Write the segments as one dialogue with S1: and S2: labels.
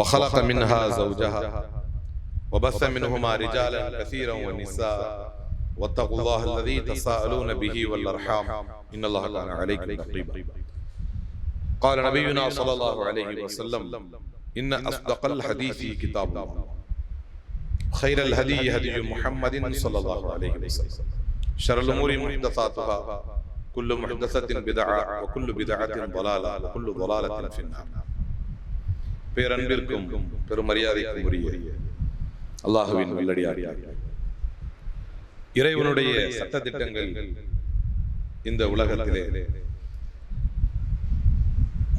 S1: وخلق منها زوجها. وبث منهما رجالا كثيرا ونساء. واتقوا الله الذي تساءلون به والأرحام. إن الله كان عليكم رقيبا. قال نبينا صلى الله عليه وسلم إن أصدق الحديث كتاب الله. خير الهدي هدي محمد صلى الله عليه وسلم. شر الأمور محدثاتها. كل محدثة بدعة وكل بدعة ضلالة. وكل ضلالة في النار. பேரன்பிற்கும் பெருமரியாதைக்கும் உரிய அல்லாஹுவின் நல்லடியார் இறைவனுடைய சட்டத்திட்டங்கள் இந்த உலகத்திலே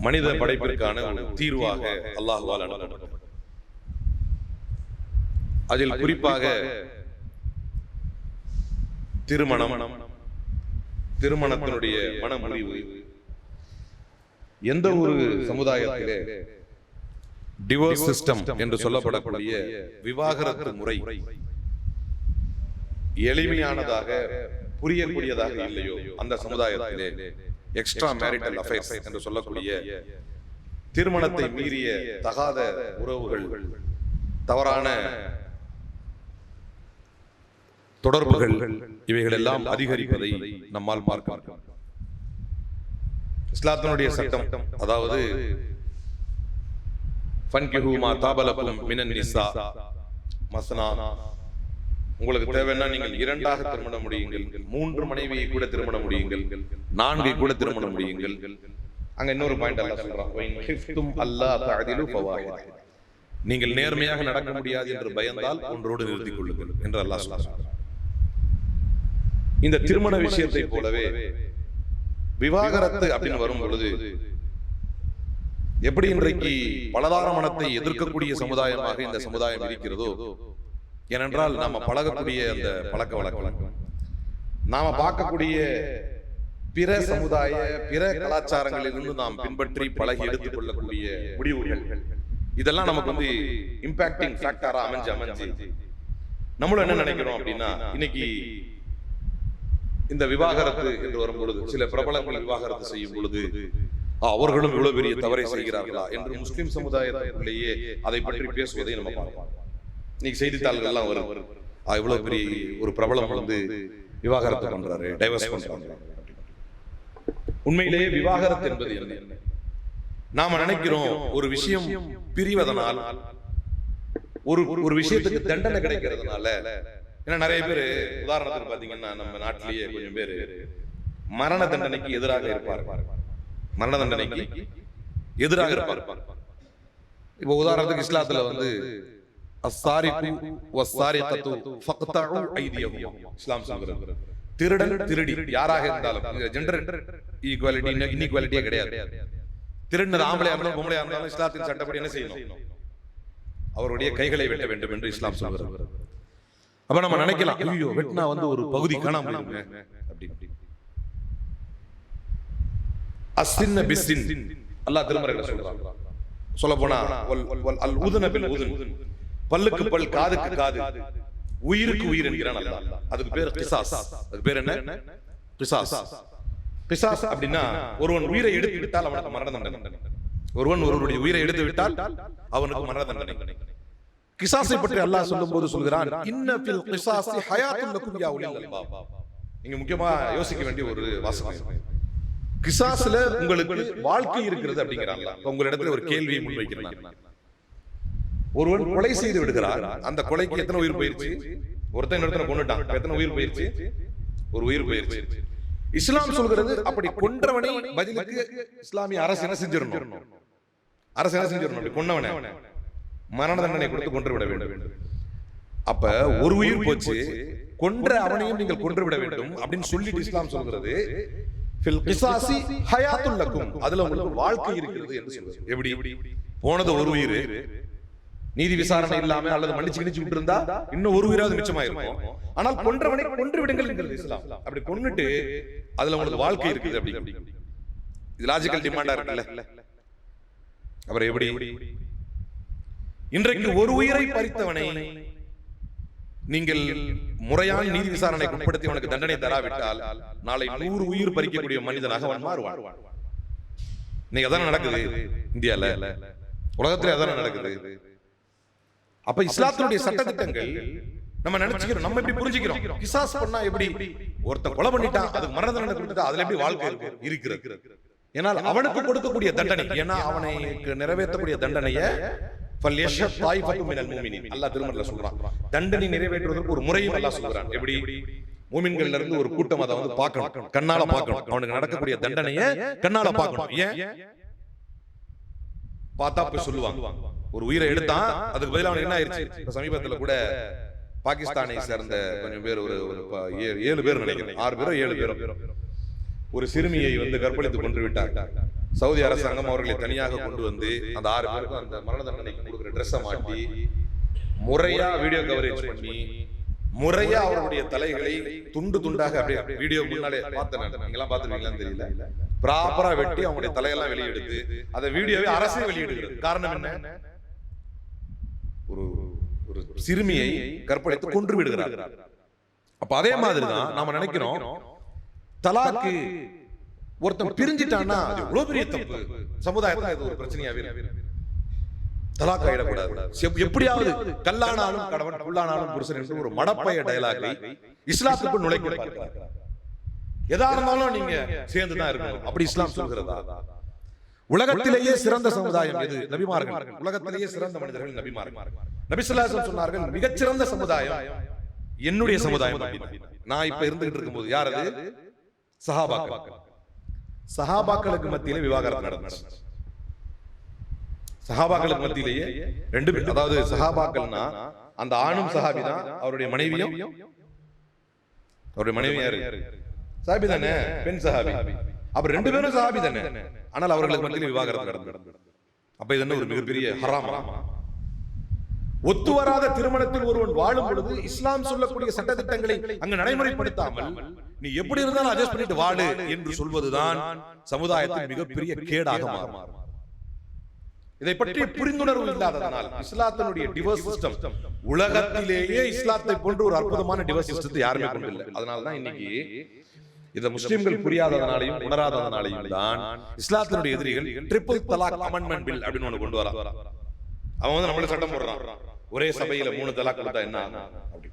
S1: மனித படைப்பிற்கான ஒரு தீர்வாக அல்லாஹுவால் அனுப்பப்பட்டது. அதில் குறிப்பாக திருமணம் திருமணத்தினுடைய மனமுறிவு எந்த ஒரு சமுதாயத்திலே டிவோர்ஸ் சிஸ்டம் என்று சொல்லப்படக்கூடிய விவாகரத்து முறை. எளிமையானதாக புரியக்கூடியதாக இல்லையோ அந்த சமுதாயத்திலே. எக்ஸ்ட்ரா மேரிட்டல் அஃபேர்ஸ் என்று சொல்லக்கூடிய திருமணத்தை மீறிய தகாத உறவுகள். தவறான தொடர்புகள் இவைகள் எல்லாம் அதிகரிப்பதை நம்மால் பார்க்க. இஸ்லாத்தினுடைய சட்டம் அதாவது ஃபன்கிஹு மா தாபலக்கும் மினன் நிசா. மஸ்னா உங்களுக்கு தேவைன்னா நீங்கள் இரண்டாக திருமணம் முடியுங்கள். மூன்று மனைவியை கூட திருமணம் முடியுங்கள். நான்கை கூட திருமணம் முடியுங்கள். அங்க இன்னொரு பாயிண்ட் அல்லாஹ் சொல்றான். "வ இன் ஹிஃப்தும் அல்லா தஅதிலு ஃபவாஹித." நீங்கள் நேர்மையாக நடக்க முடியாது என்று பயந்தால் ஒன்றோடு நிறுத்திக் கொள்ளுங்கள் என்று அல்லாஹ் சொல்றான். இந்த திருமண விஷயத்தை போலவே விவாகரத்து அப்படின்னு வரும் பொழுது எப்படி இன்றைக்கு பலதார மனத்தை எதிர்க்கக்கூடிய சமுதாயமாக இந்த சமுதாயம் இருக்கிறதோ? ஏனென்றால் நாம பழகக்கூடிய அந்த பழக்க வழக்கம். நாம பார்க்கக்கூடிய பிற சமுதாய பிற கலாச்சாரங்களிலிருந்து நாம் பின்பற்றி பழகி எடுத்துக் கொள்ளக்கூடிய முடிவுகள். இதெல்லாம் நமக்கு வந்து இம்பாக்டிங் ஃபேக்டரா அமைஞ்சு அமைஞ்சு. நம்மளும் என்ன நினைக்கிறோம் அப்படின்னா இன்னைக்கு இந்த விவாகரத்து என்று வரும் பொழுது சில பிரபலங்கள் விவாகரத்து செய்யும் பொழுது "ஆ, அவர்களும் இவ்வளவு பெரிய தவறை செய்கிறார்களா என்று முஸ்லிம் சமுதாயத்திலேயே அதை பற்றி பேசுவதை நம்ம பார்ப்போம். இன்னைக்கு செய்தித்தாள்கள் எல்லாம் வரும். "ஆ, இவ்வளவு பெரிய ஒரு பிரபலம் வந்து விவாகரத்து பண்றாரு. டைவர்ஸ் பண்றாரு. உண்மையிலேயே விவாகரத்து என்பது என்ன? நாம நினைக்கிறோம் ஒரு விஷயம் பிரிவதனால் ஒரு ஒரு விஷயத்துக்கு தண்டனை கிடைக்கிறதுனால ஏன்னா நிறைய பேர் உதாரணத்துக்கு பாத்தீங்கன்னா நம்ம நாட்டிலேயே கொஞ்சம் பேர் மரண தண்டனைக்கு எதிராக இருப்பார் மரண தண்டனைக்கு எதிராக இருப்பார் இப்போ உதாரணத்துக்கு இஸ்லாத்துல வந்து இஸ்லாம் சொல்கிறது. திருடன் திருடி. யாராக இருந்தாலும். ஜெண்டர் ஈக்குவாலிட்டி இன்இக்வாலிட்டியே கிடையாது. திருடினது ஆம்பளையா இருந்தாலும் பொம்பளையா இருந்தாலும் இஸ்லாத்தின் சட்டப்படி என்ன செய்யணும்? அவருடைய கைகளை வெட்ட வேண்டும் என்று இஸ்லாம் சொல்கிறது. அப்ப நம்ம நினைக்கலாம். ஐயோ வெட்டினா வந்து ஒரு பகுதி காணாம அஸ்ஸின்ன பிஸ்ஸின் அல்லாஹ் திருமறையில சொல்றான். சொல்ல போனா அல் உதுன பில் உதுன். பல்லுக்கு பல் காதுக்கு காது. உயிருக்கு உயிர் என்கிறான் அல்லாஹ். அதுக்கு பேர் கிசாஸ் அதுக்கு பேர் என்ன? கிசாஸ் கிசாஸ் அப்படின்னா ஒருவன் உயிரை எடுத்து விட்டால் அவனுக்கு மரண தண்டனை. ஒருவன் ஒருவருடைய உயிரை எடுத்து விட்டால் அவனுக்கு மரண தண்டனை. கிசாஸை பற்றி அல்லாஹ் சொல்லும்போது சொல்கிறான் இன்ன ஃபில் கிசாஸி ஹயாத்துல் லக்கும் யா உலில் அல்பாப் நீங்க முக்கியமா யோசிக்க வேண்டிய ஒரு வாசகம் கிசாஸ்ல உங்களுக்கு வாழ்க்கை இருக்கிறது அப்படிங்கிறாங்க உங்களிடத்துல ஒரு கேள்வியை முன்வைக்கிறான். ஒருவன் கொலை செய்து விடுகிறார் அந்த கொலைக்கு எத்தனை உயிர் போயிருச்சு? ஒருத்தன் இன்னொருத்தனை கொண்டுட்டான் எத்தனை உயிர் போயிருச்சு? ஒரு உயிர் போயிருச்சு. இஸ்லாம் சொல்கிறது அப்படி கொன்றவனை பதிலுக்கு இஸ்லாமிய அரசு என்ன செஞ்சிடணும்? அரசு என்ன செஞ்சிடணும்? அப்படி கொன்னவனை மரண தண்டனை கொடுத்து கொன்று விட வேண்டும். அப்ப ஒரு உயிர் போச்சு. கொன்ற அவனையும் நீங்கள் கொன்று விட வேண்டும் அப்படின்னு சொல்லிட்டு இஸ்லாம் சொல்கிறது. கிசாசி ஹயாத்துல் லக்கும். அதுல உங்களுக்கு வாழ்க்கை இருக்கிறது என்று சொல்றது எப்படி? போனது ஒரு உயிர். நீதி விசாரணை இல்லாம அல்லது மன்னிச்சு கிணிச்சு விட்டு இருந்தா இன்னும் ஒரு உயிராவது மிச்சமாயிருக்கும் ஆனால் கொன்றவனை கொன்று விடுங்கள் இஸ்லாம். அப்படி கொன்னுட்டு அதுல உங்களுக்கு வாழ்க்கை இருக்குது அப்படி. இது லாஜிக்கல் டிமாண்டா இருக்குல்ல. அப்புறம் எப்படி? இன்றைக்கு ஒரு உயிரை பறித்தவனை நீங்கள் முறையான நீதி விசாரணைக்கு உட்படுத்தி அவனுக்கு தண்டனை தராவிட்டால் நாளை நூறு உயிர் பறிக்கக்கூடிய மனிதனாக அவன் மாறுவான். இன்னைக்கு அதான் நடக்குது இந்தியால? உலகத்துல அதான நடக்குது? அப்ப இஸ்லாத்தினுடைய சட்டத்திட்டங்கள் நம்ம நினைச்சுக்கிறோம் நம்ம எப்படி புரிஞ்சுக்கிறோம்? கிசாஸ் பண்ணா எப்படி? ஒருத்தன் கொலை பண்ணிட்டான் அதுக்கு மரண தண்டனை கொடுத்துட்டா அதுல எப்படி வாழ்க்கை இருக்கு? இருக்கிறது ஏனால் அவனுக்கு கொடுக்கக்கூடிய தண்டனை. ஏன்னா அவனுக்கு நிறைவேற்றக்கூடிய தண்டனைய தண்டனை நிறைவேற்றுவதற்கு ஒரு முறையும் அல்லாஹ் சொல்றான். எப்படி? மூமின்கள்ல இருந்து ஒரு கூட்டம் அதை வந்து பார்க்கணும். கண்ணால பார்க்கணும். அவனுக்கு நடக்கக்கூடிய தண்டனையை கண்ணால பார்க்கணும். ஏன்? பார்த்தா போய் சொல்லுவாங்க. ஒரு உயிரை எடுத்தான் அதுக்கு பதிலாக அவனுக்கு என்ன ஆயிடுச்சு சமீபத்துல கூட பாகிஸ்தானை சேர்ந்த கொஞ்சம் பேர் ஒரு ஏழு பேர் நினைக்கிறேன். ஆறு பேரும் ஏழு பேரும் ஒரு சிறுமியை வந்து கற்பழித்து கொண்டு விட்டார் சவுதி அரசாங்கம் அவர்களை தனியாக கொண்டு வந்து அந்த ஆறு பேருக்கும் அந்த மரண தண்டனைக்கு கொடுக்குற ட்ரெஸ்ஸை மாட்டி முறையா வீடியோ கவரேஜ் பண்ணி முறையா அவருடைய தலைகளை துண்டு துண்டாக அப்படியே வீடியோ முன்னாலே பார்த்தேன் நான். நீங்கெல்லாம் பார்த்துருக்கீங்களான்னு தெரியல. ப்ராப்பரா வெட்டி அவங்களுடைய தலையெல்லாம் வெளியெடுத்து அந்த வீடியோவை அரசே வெளியிடுகிறது காரணம் என்ன? ஒரு ஒரு சிறுமியை கற்பழித்து கொன்று விடுகிறார் அப்ப அதே மாதிரி தான் நாம நினைக்கிறோம் தலாக்கு ஒருத்தன் பிரிஞ்சிட்டான்னா எவ்வளவு பெரிய தப்பு? சமுதாயத்துல இது ஒரு பிரச்சனையாவே. தலாக் ஆயிடக்கூடாது. எப்படியாவது கல்லானாலும் கணவன் புல்லானாலும் புருஷன் என்று ஒரு மடப்பைய டயலாகை இஸ்லாத்துக்குள் நுழைக்க எதா இருந்தாலும் நீங்க சேர்ந்து தான் இருக்கணும். அப்படி இஸ்லாம் சொல்கிறதா? உலகத்திலேயே சிறந்த சமுதாயம் எது? நபிமார்கள். உலகத்திலேயே சிறந்த மனிதர்கள் நபிமார்கள். நபிசுல்லாசம் சொன்னார்கள் மிகச்சிறந்த சமுதாயம் என்னுடைய சமுதாயம். நான் இப்ப இருந்துகிட்டு இருக்கும்போது யார் அது? சஹாபாக்கள். சஹாபாக்களுக்கு மத்தியிலே விவாகரத்து நடந்துச்சு. சஹாபாக்களுக்கு மத்தியிலேயே ரெண்டு பேர். அதாவது சஹாபாக்கள்னா அந்த ஆணும் சஹாபி தான் அவருடைய மனைவியும் அவருடைய மனைவி யாரு? சஹாபி தானே? பெண் சஹாபி. அப்ப ரெண்டு பேரும் சஹாபி தானே? ஆனால் அவர்களுக்கு மத்தியில் விவாகரத்து நடந்து அப்ப இது என்ன ஒரு மிகப்பெரிய ஹராமா? ஒத்து வராத திருமணத்தில் ஒருவன் வாழும் பொழுது இஸ்லாம் சொல்லக்கூடிய சட்டத்திட்டங்களை அங்கு நடைமுறைப்படுத்தாமல் நீ எப்படி இருந்தாலும் அட்ஜஸ்ட் பண்ணிட்டு வாழு என்று சொல்வதுதான் சமுதாயத்தின் மிகப்பெரிய கேடாக மாறும். இதை பற்றி புரிந்துணர்வு இல்லாததனால் இஸ்லாத்தினுடைய டிவோர்ஸ் சிஸ்டம் உலகத்திலேயே இஸ்லாத்தை போன்ற ஒரு அற்புதமான டிவோர்ஸ் சிஸ்டத்தை யாருமே கொண்டில்லை அதனால தான் இன்னைக்கு இத முஸ்லிம்கள் புரியாததனாலையும் உணராததனாலையும் தான் இஸ்லாத்தினுடைய எதிரிகள் ட்ரிபிள் தலாக் அமெண்ட்மெண்ட் பில் அப்படின்னு ஒன்று கொண்டு வர. அவன் வந்து நம்மள சட்டம் போடுறான். ஒரே சபையில மூணு தலாக் கொடுத்தா என்ன அப்படி.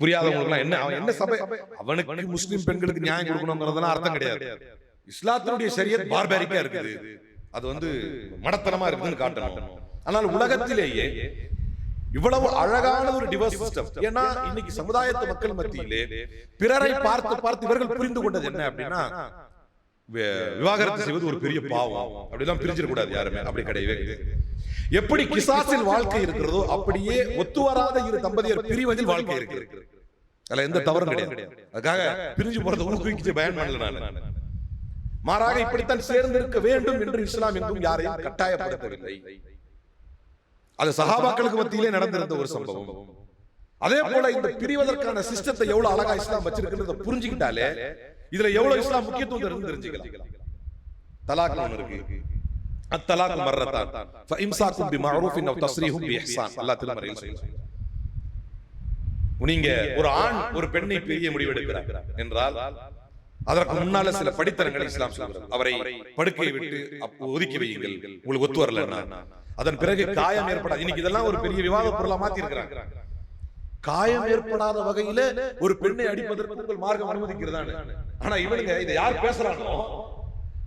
S1: புரியாதவங்களுக்கு என்ன அவன் என்ன சபை? அவனுக்கு முஸ்லீம் பெண்களுக்கு நியாயம் கொடுக்கணுங்கிறதுலாம் அர்த்தம் கிடையாது. இஸ்லாத்தினுடைய சரியத் பார்பாரிக்கா இருக்குது. அது வந்து மடத்தனமா இருக்குதுன்னு காட்டணும். ஆனால் உலகத்திலேயே இவ்வளவு அழகான ஒரு டிவோர்ஸ் சிஸ்டம் ஏன்னா இன்னைக்கு சமுதாயத்து மக்கள் மத்தியிலே பிறரை பார்த்து பார்த்து இவர்கள் புரிந்து கொண்டது என்ன அப்படின்னா விவாகரத்து செய்வது ஒரு பெரிய பாவம். அப்படிலாம் பிரிஞ்சிடக்கூடாது யாருமே. அப்படி கிடையவே கிடையாது. எப்படி கிசாசில் வாழ்க்கை இருக்கிறதோ அப்படியே ஒத்து வராத இரு தம்பதியர் பிரிவதில் வாழ்க்கை இருக்கு அதுல எந்த தவறும் கிடையாது. அதுக்காக பிரிஞ்சு போறதை ஊக்குவிச்சு பயன் பண்ணல நான். மாறாக இப்படித்தான் சேர்ந்திருக்க வேண்டும் என்று இஸ்லாம் எங்கும் யாரையும் கட்டாயப்படுத்தவில்லை. அது சஹாபாக்களுக்கு மத்தியிலே நடந்திருந்த ஒரு சம்பவம். அதே போல இந்த பிரிவதற்கான சிஸ்டத்தை எவ்வளவு அழகா இஸ்லாம் வச்சிருக்கிறத புரிஞ்சுக்கிட்டாலே இதுல எவ்வளவு இஸ்லாம் முக்கியத்துவம் தெரிஞ்சுக்கலாம். தலாக் இருக்கு. அத்தலாக் மர்ரத்தான் ஃபஇம்சாக்கும் பிமஅரூஃபின் அவ் தஸ்ரீஹும் பிஇஹ்சான் அல்லாஹ் திருமறையில் சொல்றான் நீங்க ஒரு ஆண் ஒரு பெண்ணை பிரிய முடிவெடுக்கிறார். என்றால் அதற்கு முன்னால சில படித்தரங்களை இஸ்லாம் சொல்கிறது. அவரை படுக்கையை விட்டு அப்போ ஒதுக்கி வையுங்கள். உங்களுக்கு ஒத்து வரலன்னா அதன் பிறகு காயம் ஏற்படாது. இன்னைக்கு இதெல்லாம் ஒரு பெரிய விவாத பொருளா மாத்தி இருக்கிறாங்க காயம் ஏற்படாத வகையில ஒரு பெண்ணை அடிப்பதற்கு உங்கள் மார்க்கம் அனுமதிக்கிறதான்னு ஆனா இவனுங்க இதை யார் பேசுறானோ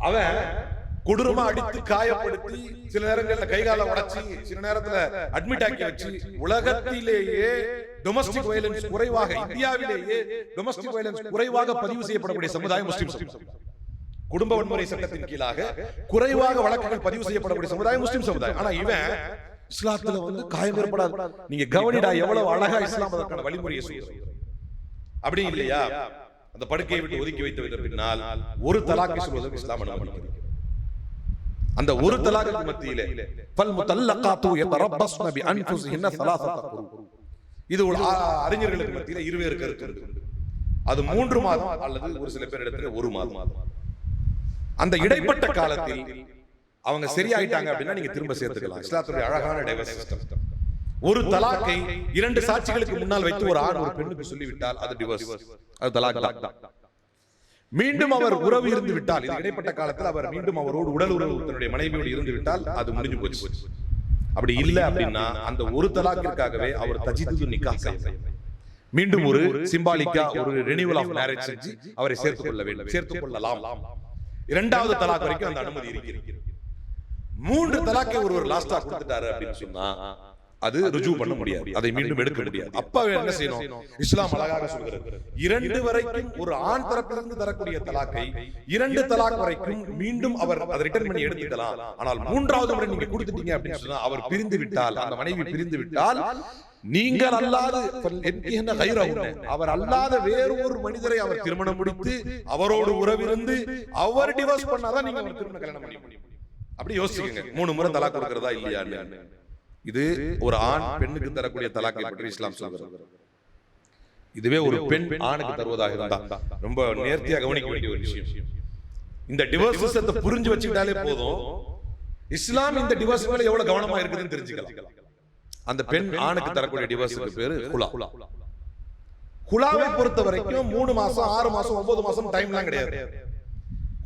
S1: அவன் கொடூரமா அடித்து காயப்படுத்தி சில நேரங்கள்ல கைகால உடைச்சி சில நேரத்துல அட்மிட் ஆக்கி வச்சு உலகத்திலேயே டொமஸ்டிக் வயலன்ஸ் குறைவாக இந்தியாவிலேயே டொமஸ்டிக் வயலன்ஸ் குறைவாக பதிவு செய்யப்படக்கூடிய சமுதாயம் முஸ்லிம் சமுதாயம். குடும்ப வன்முறை சட்டத்தின் கீழாக குறைவாக வழக்குகள் பதிவு செய்யப்படக்கூடிய சமுதாயம் முஸ்லிம் சமுதாயம். ஆனா இவன் இஸ்லாத்துல வந்து காயம் ஏற்படாது. நீங்க கவனிடா எவ்வளவு அழகா இஸ்லாம் அதற்கான வழிமுறையை சொல்றது அப்படி இல்லையா? அந்த படுக்கையை விட்டு ஒதுக்கி வைத்து பின்னால் ஒரு தலாக்கை சொல்வதற்கு இஸ்லாம் அனுமதிக்கிறது அந்த ஒரு தலாக்கு மத்தியிலே பல் முத்தல்லகாத்து யதரப்பஸ்ன பி அன்ஃபுஸிஹின்ன ஸலாஸத குரு இது அறிஞர்களுக்கு மத்தியில இருவேறு கருத்து இருக்கு அது மூன்று மாதம் அல்லது ஒரு சில பேர் இடத்துல ஒரு மாதம். அந்த இடைப்பட்ட காலத்தில் அவங்க சரியாயிட்டாங்க அப்படின்னா நீங்க திரும்ப சேர்த்துக்கலாம். இஸ்லாத்துடைய அழகான டைவர்ஸ் சிஸ்டம் ஒரு தலாக்கை இரண்டு சாட்சிகளுக்கு முன்னால் வைத்து ஒரு ஆண் ஒரு பெண்ணுக்கு சொல்லிவிட்டால் அது டிவோர்ஸ் அது தலாக் தான். மீண்டும் அவர் உறவு இருந்து விட்டால் இது இடைப்பட்ட காலத்தில் அவர் மீண்டும் அவரோடு உடல் உறவு தன்னுடைய மனைவியோடு இருந்து விட்டால் அது முடிஞ்சு போச்சு. அப்படி இல்ல அப்படின்னா அந்த ஒரு தலாக்கிற்காகவே அவர் தஜிது நிக்கா செய்ய மீண்டும் ஒரு சிம்பாலிக்கா ஒரு ரெனிவல் ஆஃப் மேரேஜ் செஞ்சு அவரை சேர்த்துக் கொள்ள வேண்டும். சேர்த்துக் கொள்ளலாம். இரண்டாவது தலாக் வரைக்கும் அந்த அனுமதி இருக்கிறது. மூன்று தலாக்கை ஒருவர் லாஸ்டா கொடுத்துட்டாரு அப்படின்னு சொன்னா அது ருஜு பண்ண முடியாது. அதை மீண்டும் எடுக்க முடியாது. அப்ப என்ன செய்யணும்? இஸ்லாம் அழகாக சொல்கிறது இரண்டு வரைக்கும் ஒரு ஆண் தரப்பிலிருந்து தரக்கூடிய தலாக்கை இரண்டு தலாக் வரைக்கும் மீண்டும் அவர் அதை ரிட்டர்ன் பண்ணி எடுத்துக்கலாம். ஆனால் மூன்றாவது முறை நீங்க கொடுத்துட்டீங்க அப்படின்னு சொன்னா அவர் பிரிந்து விட்டால் அந்த மனைவி பிரிந்து விட்டால் நீங்கள் அல்லாத அவர் அல்லாத வேறு ஒரு மனிதரை அவர் திருமணம் முடித்து அவரோடு உறவிருந்து அவர் டிவோர்ஸ் பண்ணாதான் நீங்க அவர் திருமணம் கல்யாணம் பண்ணி முடியும் அப்படி யோசிச்சுக்கங்க மூணு முறை தலாக் கொடுக்கறதா இல்லையான்னு இது ஒரு ஆண் பெண்ணுக்கு தரக்கூடிய தலாக்கை பற்றி இஸ்லாம் சொல்கிறது. இதுவே ஒரு பெண் ஆணுக்கு தருவதாக இருந்தா ரொம்ப நேர்த்தியா கவனிக்க வேண்டிய ஒரு விஷயம். இந்த டிவோர்ஸ் சிஸ்டத்தை புரிஞ்சு வச்சுக்கிட்டாலே போதும். இஸ்லாம் இந்த டிவோர்ஸ் மேல எவ்வளவு கவனமா இருக்குதுன்னு தெரிஞ்சுக்கலாம். அந்த பெண் ஆணுக்கு தரக்கூடிய டிவோர்ஸுக்கு பேரு குலா. குலாவை பொறுத்த வரைக்கும் மூணு மாசம் ஆறு மாசம் ஒன்பது மாசம் டைம்லாம் கிடையாது.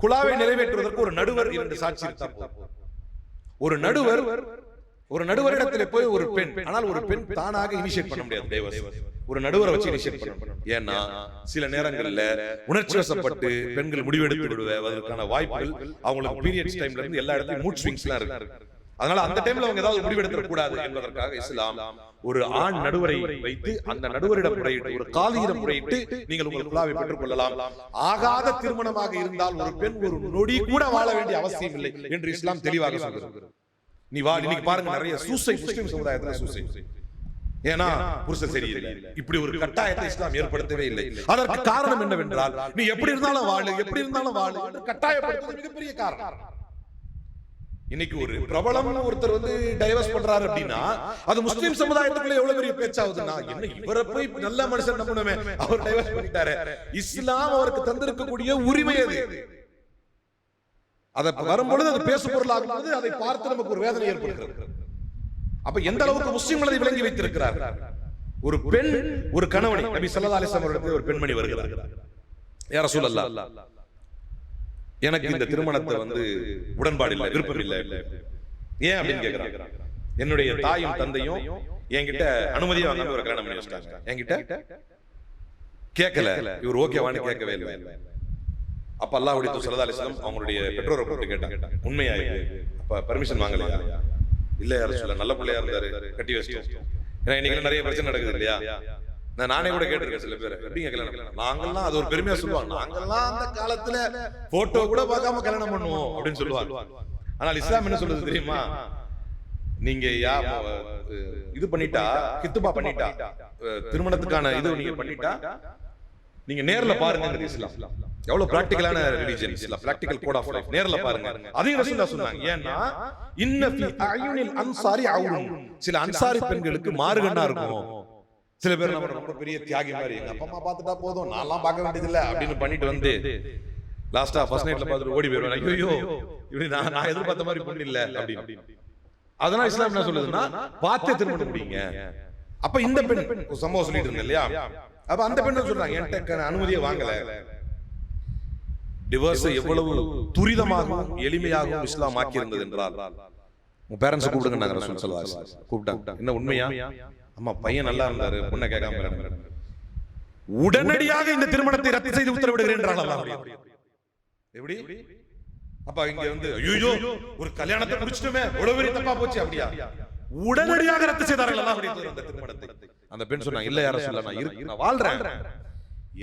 S1: குலாவை நிறைவேற்றுவதற்கு ஒரு நடுவர் இரண்டு சாட்சி. ஒரு நடுவர் ஒரு நடுவரிடத்துல போய் ஒரு பெண் ஆனால் ஒரு பெண் தானாக இனிஷியேட் பண்ண முடியாது டைவர்ஸ் ஒரு நடுவரை வச்சு இனிஷியேட் பண்ண முடியும் ஏன்னா சில நேரங்கள்ல உணர்ச்சி வசப்பட்டு பெண்கள் முடிவெடுத்து விடுவதற்கான வாய்ப்புகள் அவங்களுக்கு பீரியட்ஸ் டைம்ல இருந்து எல்லா இடத்துலயும் மூட் ஸ்விங்ஸ்லாம் இருக்கு. அதனால அந்த டைம்ல அவங்க ஏதாவது முடிவெடுக்க கூடாது என்பதற்காக இஸ்லாம் ஒரு ஆண் நடுவரை வைத்து அந்த நடுவரிடம் முறையிட்டு ஒரு காலியிடம் முறையிட்டு நீங்கள் உங்கள் குழாவை பெற்றுக் கொள்ளலாம் ஆகாத திருமணமாக இருந்தால் ஒரு பெண் ஒரு நொடி கூட வாழ வேண்டிய அவசியம் இல்லை என்று இஸ்லாம் தெளிவாக சொல்கிறது நீ வா இன்னைக்கு பாருங்க நிறைய சூசைட் முஸ்லிம் சமுதாயத்துல சூசைட். ஏன்னா புருஷன் சரியில்லை இப்படி ஒரு கட்டாயத்தை இஸ்லாம் ஏற்படுத்தவே இல்லை. அதற்கு காரணம் என்னவென்றால் நீ எப்படி இருந்தாலும் வாழு எப்படி இருந்தாலும் வாழு. கட்டாயப்படுத்துவது மிகப்பெரிய காரணம். இன்னைக்கு ஒரு பிரபலம் ஒருத்தர் வந்து டைவர்ஸ் பண்றாரு அப்படின்னா அது முஸ்லிம் சமுதாயத்துக்குள்ள எவ்வளவு பெரிய பேச்சாகுதுன்னா என்ன இவரை போய் நல்ல மனுஷன் நம்பணுமே. அவர் டைவர்ஸ் பண்ணிட்டாரு. இஸ்லாம் அவருக்கு தந்திருக்கக்கூடிய உரிமை அது. அதை வரும்பொழுது அது பேசு பொருளாகும் போது அதை பார்த்து நமக்கு ஒரு வேதனை ஏற்படுகிறது. அப்ப எந்த அளவுக்கு முஸ்லிம்கள் அதை விளங்கி வைத்திருக்கிறார் ஒரு பெண் ஒரு கணவனை நபி வஸல்லம் அவரிடத்தில் ஒரு பெண்மணி வருகிறார். யா ரசூலல்லாஹ் எனக்கு இந்த திருமணத்தை வந்து உடன்பாடு இல்லை விருப்பம் இல்லை ஏன் அப்படின்னு கேக்குறாங்க என்னுடைய தாயும் தந்தையும் என்கிட்ட அனுமதியை வாங்காம ஒரு கல்யாணம் பண்ணி வச்சிட்டாங்க என்கிட்ட? கேட்கல. இவர் ஓகேவான்னு கேட்கவே இல்லை. அப்ப அல்லாஹுடைய தூதர் அலிஸ்லாம் அவங்களுடைய பெற்றோரை கூப்பிட்டு கேட்டாங்க உண்மையா இது? அப்ப பெர்மிஷன் வாங்கலையா? இல்ல யாரும் சொல்ல நல்ல பிள்ளையா இருந்தாரு கட்டி வச்சிட்டோம். ஏன்னா இன்னைக்கு நிறைய பிரச்சனை நடக்குது இல்லையா? நான் நானே கூட கேட்டிருக்கேன் சில பேர். எப்படிங்க கல்யாணம் நாங்கெல்லாம் அது ஒரு பெருமையா சொல்லுவாங்க. நாங்கெல்லாம் அந்த காலத்துல போட்டோ கூட பார்க்காம கல்யாணம் பண்ணுவோம் அப்படின்னு சொல்லுவாங்க. ஆனால் இஸ்லாம் என்ன சொல்றது தெரியுமா? நீங்க யா இது பண்ணிட்டா கித்துபா பண்ணிட்டா திருமணத்துக்கான இது நீங்க பண்ணிட்டா நீங்க நேர்ல பாருங்க இஸ்லாம். எவ்வளவு பிராக்டிகலான religion Islam practical code of life நேர்ல பாருங்க. அதையும் ரசூலுல்லாஹ் சொன்னாங்க. ஏன்னா இன்ன ஃபி அயுனில் அன்சாரி அவுரும் சில அன்சாரி பெண்களுக்கு மாறுகண்ணா இருக்கும். சில பேர் நம்ம ரொம்ப பெரிய தியாகி மாதிரி எங்க அப்பா அம்மா பார்த்துட்டா போதும். நான்லாம் பார்க்க வேண்டியது இல்ல அப்படின்னு பண்ணிட்டு வந்து லாஸ்டா ஃபர்ஸ்ட் நைட்ல பார்த்துட்டு ஓடி போயிடுவேன். ஐயோ இப்படி நான் நான் எதிர்பார்த்த மாதிரி பொண்ணு இல்ல அப்படின்னு. அதனால இஸ்லாம் என்ன சொல்லுதுன்னா பார்த்தே திருமணம் முடியுங்க அப்ப இந்த பெண் சம்பவம் சொல்லிட்டு இருந்தேன் இல்லையா? அப்ப அந்த பெண் சொல்றாங்க என்கிட்ட அனுமதியை வாங்கல டிவோர்ஸ் எவ்வளவு துரிதமாகவும் எளிமையாகவும் இஸ்லாம் ஆக்கி இருந்தது என்றால் உங்க பேரண்ட்ஸ் கூப்பிடுங்க ரசூல் வஸல்லம். கூப்பிட்டாங்க என்ன உண்மையா? அம்மா பையன் நல்லா இருந்தாரு பொண்ணை கேட்காம. உடனடியாக இந்த திருமணத்தை ரத்து செய்து உத்தரவிடுகிறேன் எப்படி? அப்ப இங்க வந்து ஐயோ ஒரு கல்யாணத்தை முடிச்சிட்டோமே பெரிய தப்பா போச்சு அப்படியா? உடனடியாக ரத்து செய்தார்கள் அந்த திருமணத்தை. அந்த பெண் சொன்னாங்க இல்ல யார சொல்ல நான் இருக்கு நான் வாழ்றேன்.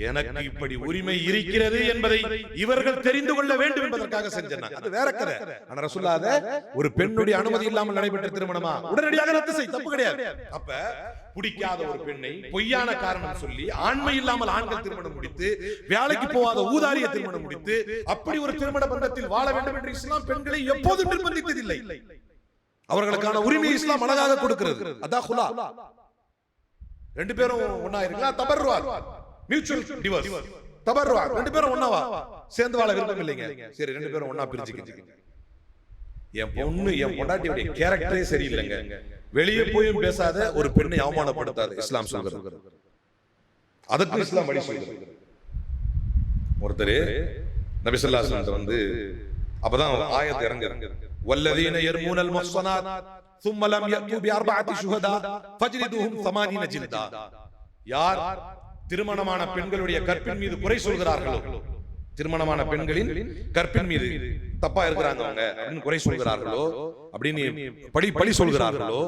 S1: எனக்கு இப்படி உரிமை இருக்கிறது என்பதை இவர்கள் தெரிந்து கொள்ள வேண்டும் என்பதற்காக செஞ்சேன். அது வேற கதை. ஆனா ரசூல்லாத ஒரு பெண்ணுடைய அனுமதி இல்லாமல் நடைபெற்ற திருமணமா? உடனடியாக ரத்து செய் தப்பு கிடையாது. அப்ப பிடிக்காத ஒரு பெண்ணை பொய்யான காரணம் சொல்லி ஆண்மை இல்லாமல் ஆண்கள் திருமணம் முடித்து வேலைக்கு போகாத ஊதாரிய திருமணம் முடித்து அப்படி ஒரு திருமண பந்தத்தில் வாழ வேண்டும் என்று இஸ்லாம் பெண்களை எப்போதும் நிர்பந்தித்ததில்லை. அவர்களுக்கான உரிமை இஸ்லாம் அழகாக கொடுக்கிறது. அதான் ரெண்டு பேரும் ஒன்னா இருக்கலாம். தபர்வா மியூச்சுவல் டிவோர்ஸ் தபர்வா ரெண்டு பேரும் ஒன்னாவா சேர்ந்து வாழ விருப்பம் இல்லைங்க சரி ரெண்டு பேரும் ஒன்னா பிரிச்சுக்கிங்க என் பொண்ணு என் பொண்டாட்டியுடைய கேரக்டரே சரியில்லைங்க வெளியே போயும் பேசாத ஒரு பெண்ணை அவமானப்படுத்தாது இஸ்லாம் சொல்கிறது அதற்கு இஸ்லாம் வழி சொல்கிறது ஒருத்தர் நபிசல்லாஸ் வந்து அப்பதான் ஆயத்து இறங்குது வல்லதீன யர்மூனல் முஹ்ஸனாத் ثم لم يأتوا بأربعة شهداء فاجلدوهم ثمانين جلدا யார் திருமணமான பெண்களுடைய கற்பின் மீது குறை சொல்கிறார்களோ? திருமணமான பெண்களின் கற்பின் மீது தப்பா இருக்கிறாங்க அவங்க அப்படின்னு குறை சொல்கிறார்களோ? அப்படின்னு பழி பழி சொல்கிறார்களோ?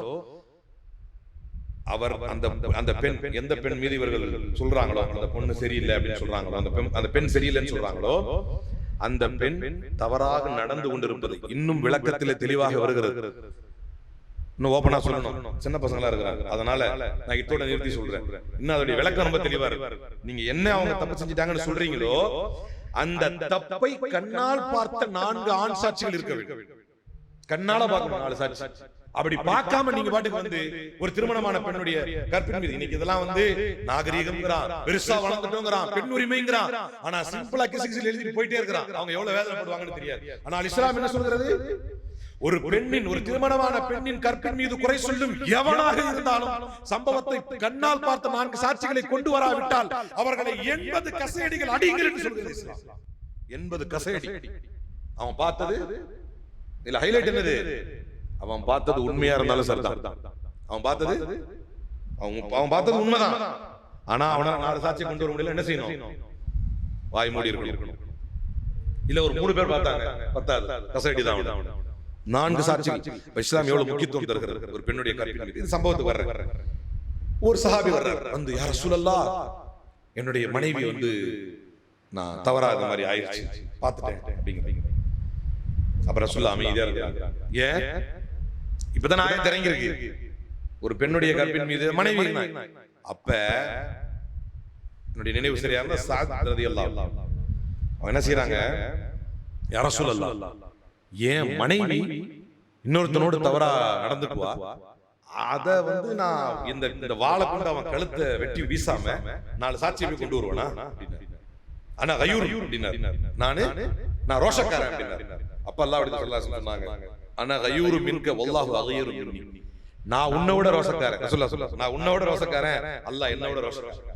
S1: அவர் அந்த அந்த பெண் எந்த பெண் மீது இவர்கள் சொல்றாங்களோ? அந்த பொண்ணு சரியில்லை அப்படின்னு சொல்றாங்களோ? அந்த பெண் அந்த பெண் சரியில்லைன்னு சொல்றாங்களோ? அந்த பெண் தவறாக நடந்து கொண்டிருப்பது இன்னும் விளக்கத்திலே தெளிவாக வருகிறது. இன்னும் ஓபனா சொல்லணும். சின்ன பசங்களா இருக்கிறாங்க. அதனால நான் இதோட நிறுத்தி சொல்றேன். இன்னும் அதோட விளக்கம் ரொம்ப தெளிவா இருக்கு. நீங்க என்ன அவங்க தப்பு செஞ்சுட்டாங்கன்னு சொல்றீங்களோ அந்த தப்பை கண்ணால் பார்த்த நான்கு ஆண் சாட்சிகள் இருக்க வேண்டும். கண்ணால பார்க்கணும் நாலு சாட்சி. அப்படி பார்க்காம நீங்க பாட்டுக்கு வந்து ஒரு திருமணமான பெண்ணுடைய கற்பின் மீது இன்னைக்கு இதெல்லாம் வந்து நாகரீகம்ங்கிறான் பெருசா வளர்ந்துட்டோங்கிறான் பெண் உரிமைங்கிறான். ஆனா சிம்பிளா கிசிகிசில் எழுதிட்டு போயிட்டே இருக்கிறான். அவங்க எவ்வளவு வேதனைப்படுவாங்கன்னு தெரியாது. ஆனால் இஸ்லாம் என்ன சொல்கிறது ஒரு பெண்ணின் ஒரு திருமணமான பெண்ணின் கற்பின் மீது குறை சொல்லும் எவனாக இருந்தாலும் சம்பவத்தை கண்ணால் பார்த்த நான்கு சாட்சிகளை கொண்டு வராவிட்டால் அவர்களை எண்பது கசையடிகள் அடிங்கள் என்று சொல்கிறது. எண்பது கசையடி. அவன் பார்த்தது? இல்ல ஹைலைட் என்னது? அவன் பார்த்தது உண்மையா இருந்தாலும் சரிதான். அவன் பார்த்தது? அவன் அவன் பார்த்தது உண்மைதான். ஆனா அவனை நாலு சாட்சி கொண்டு வர முடியல என்ன செய்யணும்? வாய் மூடி இருக்கணும். இல்ல ஒரு மூணு பேர் பார்த்தாங்க. பத்தாது கசையடி தான் அவன். நான்கு சாட்சிகள் இஸ்லாம் எவ்வளவு முக்கியத்துவம் தருகிறது? ஒரு பெண்ணுடைய மீது இது சம்பவத்துக்கு வர்ற ஒரு சஹாபி வர்றார். வந்து யார சூழல்லா என்னுடைய மனைவி வந்து நான் தவறா இந்த மாதிரி ஆயிடுச்சு. பார்த்துட்டேன் அப்படிங்கிற அப்புறம் சொல்ல அமைதியா இருக்கிறாங்க ஏன்? இப்பதான் நான் திறங்கி இருக்கு ஒரு பெண்ணுடைய கற்பின் மீது மனைவி. அப்ப என்னுடைய நினைவு சரியா இருந்தா சாத் ரலியல்லாஹு அன்ஹு. அவங்க என்ன செய்யறாங்க யார சொல்லலாம் ஏன் மனைவி இன்னொருத்தனோடு தவறா நடந்துக்குவா? அத வந்து நான் இந்த இந்த வாழை கொண்டு அவன் கழுத்தை வெட்டி வீசாம நாலு சாட்சியை கொண்டு வருவானா. ஆனா கயூர் அப்படின்னாரு. நானு நான் ரோஷக்காரன் அப்படின்னாரு. அப்ப அல்லாஹ் அப்படி சொல்லா சொன்னாங்க. ஆனா கயூரு மின்க வல்லாஹு அகயூரு நான் உன்னை விட ரோஷக்காரன். சொல்ல சொல்ல. நான் உன்னை விட ரோஷக்காரன். அல்லாஹ் என்னை விட ரோஷக்காரன்.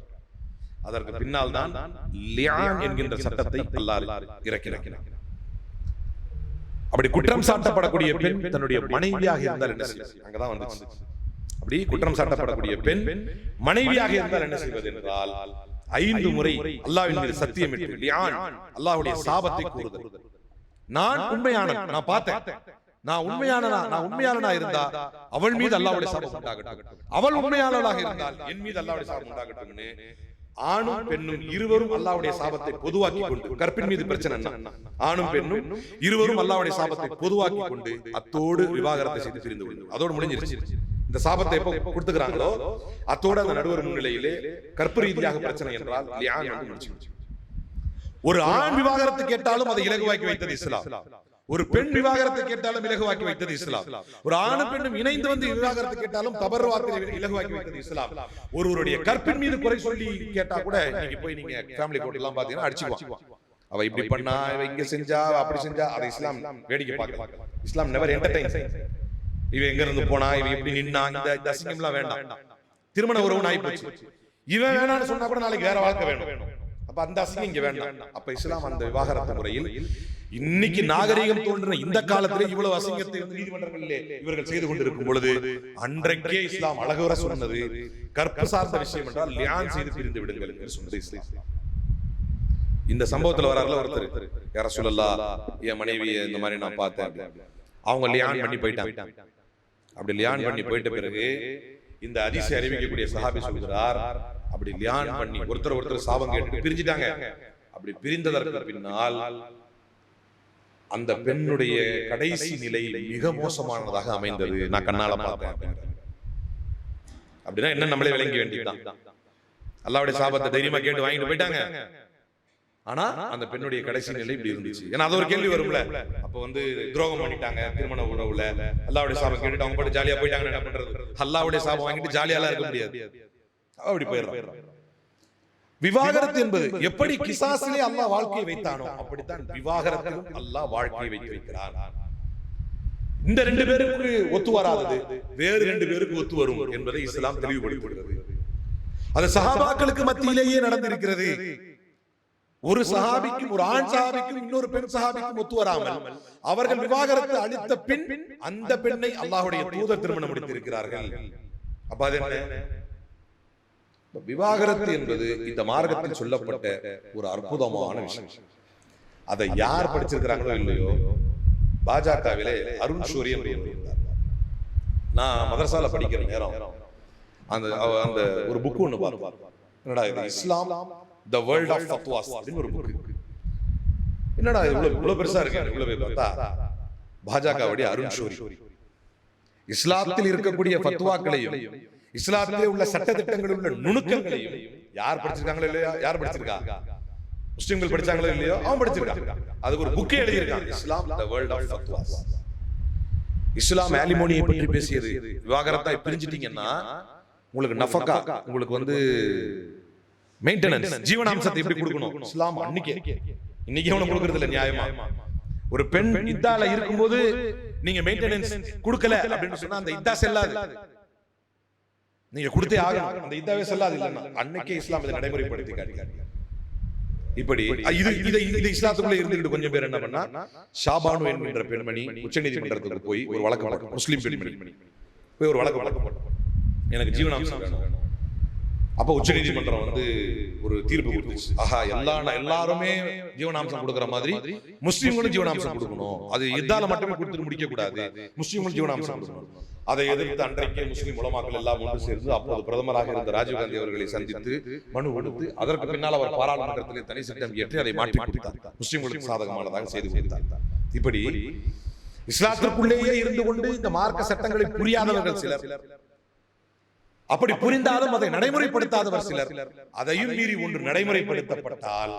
S1: அதற்கு பின்னால் தான் லியான் என்கின்ற சட்டத்தை அல்லாஹ் இறக்கினான். அப்படி குற்றம் சாட்டப்படக்கூடிய பெண் தன்னுடைய மனைவியாக இருந்தால் என்ன செய்வது? அங்கதான் வந்துச்சு. அப்படி குற்றம் சாட்டப்படக்கூடிய பெண் மனைவியாக இருந்தால் என்ன செய்வது என்றால் ஐந்து முறை அல்லாஹ்வின் மீது சத்தியமிட்டு லியான் அல்லாஹ்வுடைய சாபத்தை கூறுதல். நான் உண்மையான நான் பார்த்தேன். நான் உண்மையானனா? நான் உண்மையாளனா இருந்தா அவள் மீது அல்லாஹ்வுடைய சாபம் உண்டாகட்டும். அவள் உண்மையாளனாக இருந்தால் என் மீது அல்லாஹ்வுடைய சாபம் உண்டாகட்டும்னு ஆணும் பெண்ணும் இருவரும் அல்லாஹ்வுடைய சாபத்தை பொதுவாக்கி கொண்டு. கற்பின் மீது பிரச்சனை? ஆணும் பெண்ணும் இருவரும் அல்லாஹ்வுடைய சாபத்தை பொதுவாக்கி கொண்டு அத்தோடு விவாகரத்தை செய்து பிரிந்து கொண்டு. அதோடு முடிஞ்சிருச்சு. இந்த சாபத்தை எப்போ கொடுத்துக்கிறாங்களோ அத்தோடு அந்த நடுவர் முன்னிலையிலே கற்பு ரீதியாக பிரச்சனை என்றால் ஒரு ஆண் விவாகரத்து கேட்டாலும் அதை இலகுவாக்கி வைத்தது இஸ்லாம். ஒரு பெண் விவாகரத்தை கேட்டாலும் இலகுவாக்கி வைத்தது இஸ்லாம். ஒரு ஆணும் பெண்ணும் இணைந்து வந்து விவாகரத்தை கேட்டாலும் தபர்வாத்தில் இலகுவாக்கி வைத்தது இஸ்லாம். ஒருவருடைய கற்பின் மீது குறை சொல்லி கேட்டா கூட நீங்க போய் நீங்க ஃபேமிலி கோர்ட் எல்லாம் பாத்தீங்கன்னா அடிச்சுக்குவான். அவ இப்படி பண்ணா இவ இங்க செஞ்சா அப்படி செஞ்சா அதை இஸ்லாம் வேடிக்கை பார்க்க இஸ்லாம் நெவர் என்டர்டைன் இவ எங்க இருந்து போனா இவ இப்படி நின்னா இந்த இந்த அசிங்கம்லாம் வேண்டாம். திருமண உறவு நாய் போச்சு. இவன் வேணாம்னு சொன்னா கூட நாளைக்கு வேற வாழ்க்கை வேணும். அப்ப அந்த அசிங்கம் இங்க வேண்டாம். அப்ப இஸ்லாம் அந்த விவாகரத்து முறையில் இன்னைக்கு நாகரீகம் தோன்றின இந்த காலத்திலே இவ்வளவு அசிங்கத்தை நீதிமன்றங்களிலே இவர்கள் செய்து கொண்டிருக்கும் பொழுது அன்றைக்கே இஸ்லாம் அழகுற சொன்னது கற்பு சார்ந்த விஷயம் என்றால் லியான் செய்து பிரிந்து விடுங்கள் என்று சொன்னது இஸ்லாம். இந்த சம்பவத்துல வராருல ஒருத்தர். யார சொல்லலாம் என் மனைவியை இந்த மாதிரி நான் பார்த்தேன். அவங்க லியான் பண்ணி போயிட்டாங்க. அப்படி லியான் பண்ணி போயிட்ட பிறகு இந்த அதிசய அறிவிக்கக்கூடிய சஹாபி சொல்கிறார் அப்படி லியான் பண்ணி ஒருத்தர் ஒருத்தர் சாபம் கேட்டு பிரிஞ்சிட்டாங்க அப்படி பிரிந்ததற்கு பின்னால் அந்த பெண்ணுடைய கடைசி நிலை மிக மோசமானதாக அமைந்தது. நான் கண்ணால பார்த்தேன். அப்படின்னா என்ன நம்மளே விளங்கி வேண்டியதுதான். அல்லாவுடைய சாபத்தை தைரியமா கேட்டு வாங்கிட்டு போயிட்டாங்க. ஆனா அந்த பெண்ணுடைய கடைசி நிலை இப்படி இருந்துச்சு. ஏன்னா அது ஒரு கேள்வி வரும்ல. அப்ப வந்து துரோகம் பண்ணிட்டாங்க திருமண உறவுல. அல்லாவுடைய சாபம் கேட்டுட்டு அவங்க பாட்டு ஜாலியா போயிட்டாங்க என்ன பண்றது? அல்லாவுடைய சாபம் வாங்கிட்டு ஜாலியாலாம் இருக்க முடியாது. அப்படி போயிடுறான் விவாகரத்து என்பது எப்படி கிசாசிலே அல்லாஹ் வாழ்க்கையை வைத்தானோ அப்படித்தான் விவாகரத்திலும் அல்லாஹ் வாழ்க்கையை வைத்து வைக்கிறான் இந்த ரெண்டு பேருக்கு ஒத்து வராதது வேறு ரெண்டு பேருக்கு ஒத்து வரும் என்பதை இஸ்லாம் தெளிவுபடுத்துகிறது. அது சஹாபாக்களுக்கு மத்தியிலேயே நடந்திருக்கிறது. ஒரு சஹாபிக்கும் ஒரு ஆண் சஹாபிக்கும் இன்னொரு பெண் சஹாபிக்கும் ஒத்து வராமல் அவர்கள் விவாகரத்து அளித்த பின் அந்த பெண்ணை அல்லாஹ்வுடைய தூதர் திருமணம் முடித்திருக்கிறார்கள். அப்ப அது என்ன? விவாகரத்து என்பது இந்த மார்க்கத்தில் சொல்லப்பட்ட ஒரு அற்புதமான விஷயம். அதை யார் படிச்சிருக்கிறாங்களோ இல்லையோ பாஜகவிலே அருண் சூரியன். நான் மதரசால படிக்கிற நேரம். அந்த அந்த ஒரு புக் ஒண்ணு பார்த்தேன் என்னடா இது இஸ்லாம் த வேர்ல்ட் ஆஃப் ஃபத்வாஸ் அப்படின்னு ஒரு புக் என்னடா இது இவ்வளவு இவ்வளவு பெருசா இருக்கு. இவ்வளவு பேர் பார்த்தா. பாஜகவுடைய அருண் ஷோரி இஸ்லாத்தில் இருக்கக்கூடிய ஃபத்வாக்களையும் இஸ்லாத்திலே உள்ள சட்ட திட்டங்களில் உள்ள நுணுக்கங்களையும் யார் படிச்சிருக்காங்களோ இல்லையா? யார் படிச்சிருக்கா? முஸ்லிம்கள் படிச்சாங்களோ இல்லையோ? அவன் படிச்சிருக்கான். அதுக்கு ஒரு புக்கே எழுதியிருக்கான். இஸ்லாம் த வேர்ல்ட் ஆஃப் ஃபத்வாஸ் இஸ்லாம் ஆலிமோனியை பற்றி பேசியது. விவாகரத்தாய் பிரிஞ்சிட்டீங்கன்னா உங்களுக்கு நஃபக்கா உங்களுக்கு வந்து மெயின்டெனன்ஸ் ஜீவனாம்சத்தை எப்படி கொடுக்கணும்? இஸ்லாம் அன்னைக்கு. இன்னைக்கு அவனும் கொடுக்கறது இல்ல நியாயமா? ஒரு பெண் இத்தால இருக்கும்போது நீங்க மெயின்டெனன்ஸ் கொடுக்கல அப்படின்னு சொன்னா அந்த இத்தா செல்லாது. நீங்க கொடுத்தே ஆகணும். அந்த இத்தாவே செல்லாது இல்லைன்னா அன்னைக்கே இஸ்லாம் இதை நடைமுறைப்படுத்தி காட்டி இப்படி இது இதை இது இஸ்லாத்துக்குள்ள இருந்துகிட்டு கொஞ்சம் பேர் என்ன பண்ணா ஷாபானு என்கின்ற பெண்மணி உச்சநீதிமன்றத்துக்கு போய் ஒரு வழக்கு வழக்கு முஸ்லீம் பெண்மணி. போய் ஒரு வழக்கு வழக்கு எனக்கு ஜீவனாம்சம் வேணும். அப்ப உச்சநீதிமன்றம் வந்து ஒரு தீர்ப்பு கொடுத்துச்சு. ஆஹா எல்லா எல்லாருமே ஜீவனாம்சம் கொடுக்கிற மாதிரி முஸ்லீம்களும் ஜீவனாம்சம் கொடுக்கணும். அது இதால மட்டுமே கொடுத்துட்டு முடிக்க கூடாது முஸ்லீம்களும் ஜீவனாம்சம் கொடுக்கணும். அதை எதிர்த்து அன்றைக்கு முஸ்லீம் உலமாக்கள் எல்லாம் ஒன்று சேர்ந்து அப்போது பிரதமராக இருந்த ராஜீவ்காந்தி அவர்களை சந்தித்து மனு கொடுத்து அதற்கு பின்னால் அவர் பாராளுமன்றத்திலே தனி சட்டம் இயற்றி அதை மாற்றி மாற்றி முஸ்லீம்களுக்கு சாதகமானதாக செய்து கொடுத்தார். இப்படி இஸ்லாத்திற்குள்ளேயே இருந்து கொண்டு இந்த மார்க்க சட்டங்களை புரியாதவர்கள் சிலர் அப்படி புரிந்தாலும் அதை நடைமுறைப்படுத்தாதவர் சிலர் அதையும் மீறி ஒன்று நடைமுறைப்படுத்தப்பட்டால்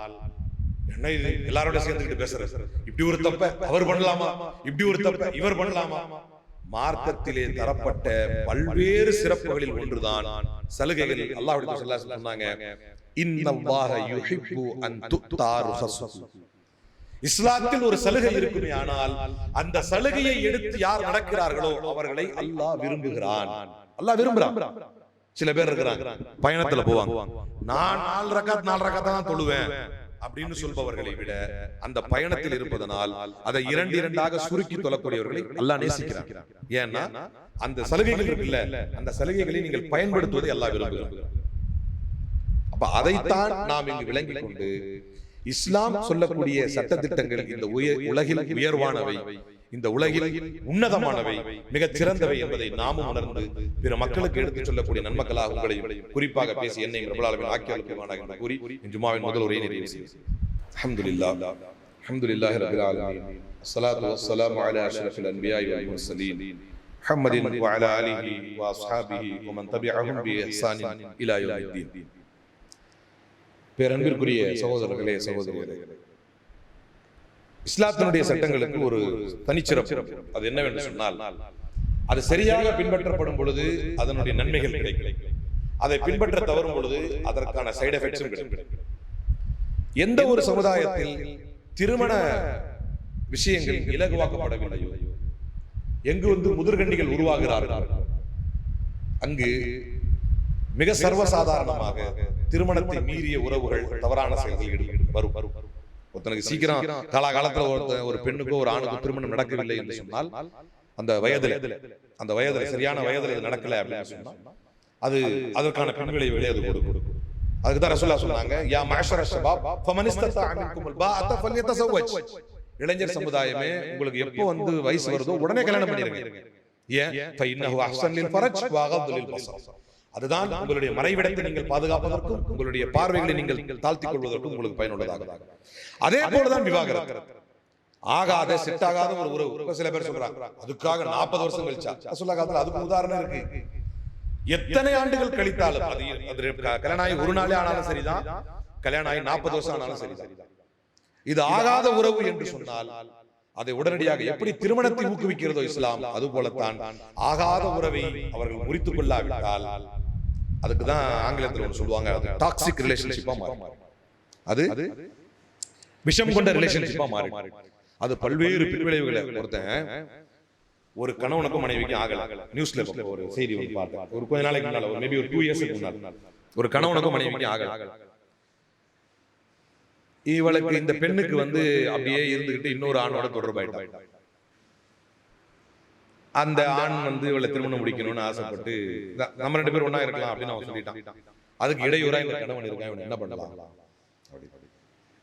S1: என்ன இது? எல்லாரோட சேர்ந்துக்கிட்டு பேசுற இப்படி ஒரு தப்ப அவர் பண்ணலாமா? இப்படி ஒரு தப்ப இவர் பண்ணலாமா? மார்க்கத்திலே தரப்பட்ட பல்வேறு சிறப்புகளில் ஒன்றுதான் சலுகைகள் அலைஹி சொன்னாங்க. இஸ்லாத்தில் ஒரு சலுகை இருக்குமே ஆனால் அந்த சலுகையை எடுத்து யார் நடக்கிறார்களோ அவர்களை அல்லாஹ் விரும்புகிறான். அல்லாஹ் விரும்புறான் சில பேர் இருக்கிறாங்க. பயணத்துல போவாங்க. நான் நாலு ரக்காத் நாலு ரக்காத் தான் தொழுவேன். அப்படின்னு சொல்பவர்களை விட அந்த பயணத்தில் இருப்பதனால் அதை இரண்டு இரண்டாக சுருக்கி தொழக்கூடியவர்களை அல்லாஹ் நேசிக்கிறான். ஏன்னா அந்த சலுகைகள் இருக்குல்ல. அந்த சலுகைகளை நீங்கள் பயன்படுத்துவதை அல்லாஹ் விரும்புகிறான். அப்ப அதைத்தான் நாம் இங்கு விளங்கிக் கொண்டு இஸ்லாம் சொல்லக்கூடிய சட்ட திட்டங்கள் இந்த உலகில் உயர்வானவை. இந்த உலகில் உன்னதமானவை மிகச் சிறந்தவை என்பதை நாமும் உணர்ந்து பிற மக்களுக்கு எடுத்துச் சொல்லக்கூடிய நன்மக்களாக உங்களையும் குறிப்பாக பேசி என்னை பிரபலாளவின் ஆக்கியாளுக்குமானாக என்று கூறி இன்று முதல் உரையை நிறைவு செய்யும் அல்ஹம்துலில்லாஹ் அல்ஹம்துலில்லாஹி ரப்பில் ஆலமீன். அஸ்ஸலாத்து வஸ்ஸலாமு அலா அஷ்ரஃபில் அன்பியாஇ வல் முர்சலீன். முஹம்மதின் வஅலா ஆலிஹி வஅஸ்ஹாபிஹி பேரன்பிற்குரிய சகோதரர்களே சகோதரிகளே இஸ்லாத்தினுடைய சட்டங்களுக்கு ஒரு தனிச்சிறப்பு. அது என்னவென்று சொன்னால் அது சரியாக பின்பற்றப்படும் பொழுது அதனுடைய நன்மைகள் கிடைக்கும். அதை பின்பற்ற தவறும் பொழுது அதற்கான சைடு எஃபெக்ட்ஸும் கிடைக்கும். எந்த ஒரு சமுதாயத்தில் திருமண விஷயங்கள் இலகுவாக்கப்படவில்லையோ எங்கு வந்து முதிர்கண்டிகள் உருவாகிறார்கள் அங்கு மிக சர்வசாதாரணமாக திருமணத்தை மீறிய உறவுகள் தவறான செயல்கள் ஈடுபடும் வரும். வரும். ஒருத்தனுக்கு சீக்கிரம் காலாகாலத்துல ஒருத்தன் ஒரு பெண்ணுக்கோ ஒரு ஆணுக்கோ திருமணம் நடக்கவில்லை என்று சொன்னால் அந்த வயதுல அந்த வயதுல சரியான வயதுல இது நடக்கல அப்படின்னு சொன்னா அது அதற்கான பின்விளைவுகளை அது கொடுக்கும். அதுக்கு தான் ரசூல்லா சொன்னாங்க யா ஷபாப் அல்பாஅத இளைஞர் சமுதாயமே உங்களுக்கு எப்போ வந்து வயசு வருதோ உடனே கல்யாணம் பண்ணிருங்க ஏன்? ஃபஇன்னஹு அஹ்ஸன் லில் ஃபரஜ் வ அகது லில் பஸர். அதுதான் உங்களுடைய மறைவிடத்தை நீங்கள் பாதுகாப்பதற்கும் உங்களுடைய பார்வைகளை நீங்கள் தாழ்த்திக் கொள்வதற்கும் உங்களுக்கு பயனுள்ளதாக. அதே போலதான் விவாகரத்து. ஆகாத செட் ஆகாத ஒரு உறவு. சில பேர் சொல்றாங்க அதுக்காக நாற்பது வருஷம் கழிச்சா? சொல்ல காலத்துல அதுக்கு உதாரணம் இருக்கு. எத்தனை ஆண்டுகள் கழித்தாலும் அது அது கல்யாணம் ஆகி ஒரு நாளே ஆனாலும் சரிதான். கல்யாணம் ஆகி நாற்பது வருஷம் ஆனாலும் சரிதான். இது ஆகாத உறவு என்று சொன்னால் அதை உடனடியாக எப்படி திருமணத்தை ஊக்குவிக்கிறதோ இஸ்லாம் அது போலத்தான் ஆகாத உறவை அவர்கள் முறித்துக் கொள்ளாவிட்டால் அதுக்கு தான் ஆங்கிலத்தில் ஒன்று சொல்லுவாங்க அது டாக்ஸிக் ரிலேஷன்ஷிப்பா மாறும். அது? விஷம் கொண்ட ரிலேஷன்ஷிப்பா மாறும் அது பல்வேறு பின்விளைவுகளை ஒருத்தன் ஒரு கணவனுக்கும் மனைவிக்கும் ஆகல. நியூஸ்ல ஒரு செய்தி வந்து பார்த்தேன். ஒரு கொஞ்ச நாளைக்கு முன்னால ஒரு மேபி ஒரு டூ இயர்ஸ்க்கு முன்னால. ஒரு கணவனுக்கும் மனைவிக்கும் ஆகல. இவளுக்கு இந்த பெண்ணுக்கு வந்து அப்படியே இருந்துகிட்டு இன்னொரு ஆணோட தொடர்பாயிட்டான் அந்த ஆண் வந்து இவளை திருமணம் முடிக்கணும்னு ஆசைப்பட்டு "ந- நம்ம ரெண்டு பேரும் ஒண்ணா இருக்கலாம் அப்படின்னு அவன் சொல்லிட்டான். அதுக்கு இடையூறா இந்த கணவன் இருக்கான் இவன் என்ன பண்ணலாம்?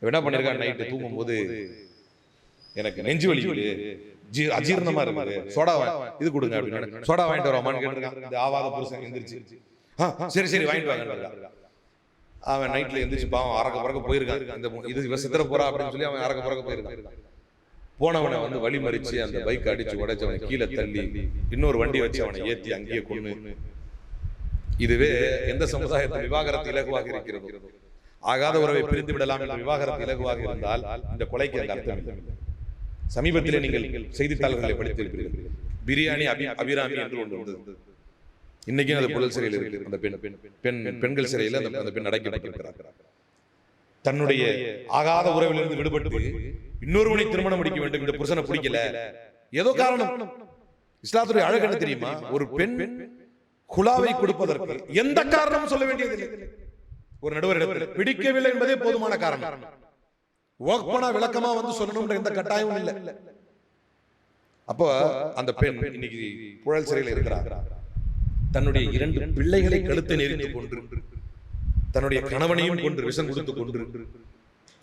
S1: இவன் என்ன பண்ணிருக்கான்? நைட்டு தூங்கும் போது எனக்கு நெஞ்சு வலிக்குது ஜீ அஜீரணமா இருக்குது. சோடா இது கொடுங்க அப்படின்னு சோடா வாங்கிட்டு வரோமான்னு கேட்டிருக்கான். இந்த ஆவாத புருஷன் எந்திரிச்சு. "ஆ, சரி சரி வாங்கிட்டு வாங்க அவன் நைட்ல எந்திரிச்சு பாவம் அரக்க பறக்க போயிருக்கான். இந்த இது சித்திர போறா அப்படின்னு சொல்லி அவன் அரக்க பறக்க போயிருக்கான். போனவனை வந்து வழி மறிச்சு அந்த பைக் அடிச்சு உடைச்சு அவனை கீழே தள்ளி இன்னொரு வண்டி வச்சு அவனை ஏத்தி அங்கேயே கொண்டு இதுவே எந்த சமுதாயத்தில் விவாகரத்து இலகுவாக இருக்கிறது ஆகாத உறவை பிரிந்து விடலாம் என்ற விவாகரத்து இலகுவாக இருந்தால் இந்த கொலைக்கு அந்த அர்த்தம் சமீபத்திலே நீங்கள் செய்தித்தாள்களை படித்திருப்பீர்கள் பிரியாணி அபி அபிராமி என்று ஒன்று வந்தது. இன்னைக்கும் அது புழல் சிறையில் இருக்கு அந்த பெண் பெண் பெண்கள் சிறையில் அந்த அந்த பெண் அடைக்கப்பட்டிருக்கிறார். தன்னுடைய ஆகாத உறவிலிருந்து விடுபட்டு இன்னொருவனை திருமணம் முடிக்க வேண்டும் இந்த புருஷனை பிடிக்கல. ஏதோ காரணம். இஸ்லாத்துடைய அழகு என்ன தெரியுமா? ஒரு பெண் குலாவை கொடுப்பதற்கு எந்த காரணமும் சொல்ல வேண்டியதில்லை. ஒரு நடுவர் பிடிக்கவில்லை என்பதே போதுமான காரணம். ஓப்பனா விளக்கமா வந்து சொல்லணும்ன்ற எந்த கட்டாயமும் இல்லை. அப்போ அந்த பெண் இன்னைக்கு புழல் சிறையில் இருக்கிறார். தன்னுடைய இரண்டு பிள்ளைகளை கழுத்தை நெறித்து கொன்று தன்னுடைய கணவனையும் கொன்று விஷம் கொடுத்து கொன்று.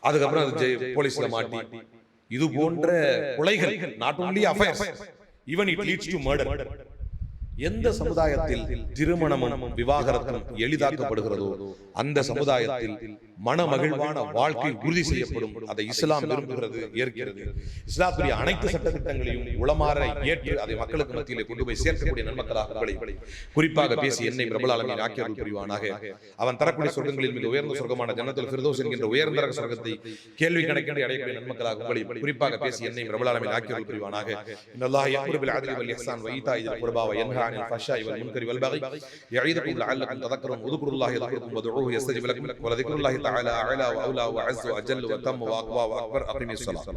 S1: அதுக்கப்புறம் அது போலீஸ்ல மாட்டி. இது போன்ற கொலைகள் not only affairs. Even it leads to murder எந்த சமுதாயத்தில் திருமணமும் விவாகரத்தும் எளிதாக்கப்படுகிறதோ அந்த சமுதாயத்தில் மனமகிழ்வான வாழ்க்கை உறுதி செய்யப்படும். அதை இஸ்லாம் விரும்புகிறது ஏற்கிறது. இஸ்லாத்துடைய அனைத்து சட்டத்திட்டங்களையும் உளமாற ஏற்று அதை மக்களுக்கு மத்தியில் கொண்டு போய் சேர்க்கக்கூடிய நன்மக்களாக உங்களை குறிப்பாக பேசி என்னை பிரபலாளமின் ஆக்கியர்கள் புரிவானாக. அவன் தரக்கூடிய சொர்க்கங்களில் மிக உயர்ந்த சொர்க்கமான ஜனத்தில் பிரதோஸ் என்கின்ற உயர்ந்த சொர்க்கத்தை கேள்வி கணக்கின்றி அடையக்கூடிய நன்மக்களாக உங்களை குறிப்பாக பேசி என்னை பிரபலாளமின் ஆக்கியர்கள் புரிவானாக. இன்னல்லாஹ் يأمر بالعدل والإحسان وإيتاء ذي القربى وينهى عن الفحشاء والمنكر والبغي يعظكم لعلكم تذكرون اذكروا الله يذكركم وادعوه يستجب لكم ولذكر الله வதுஊஹு யஸ்தஜிப் லக்கும் வலذிக்ருல்லாஹி தஆலா அலா வ அவுலா வ அஸ்ஸு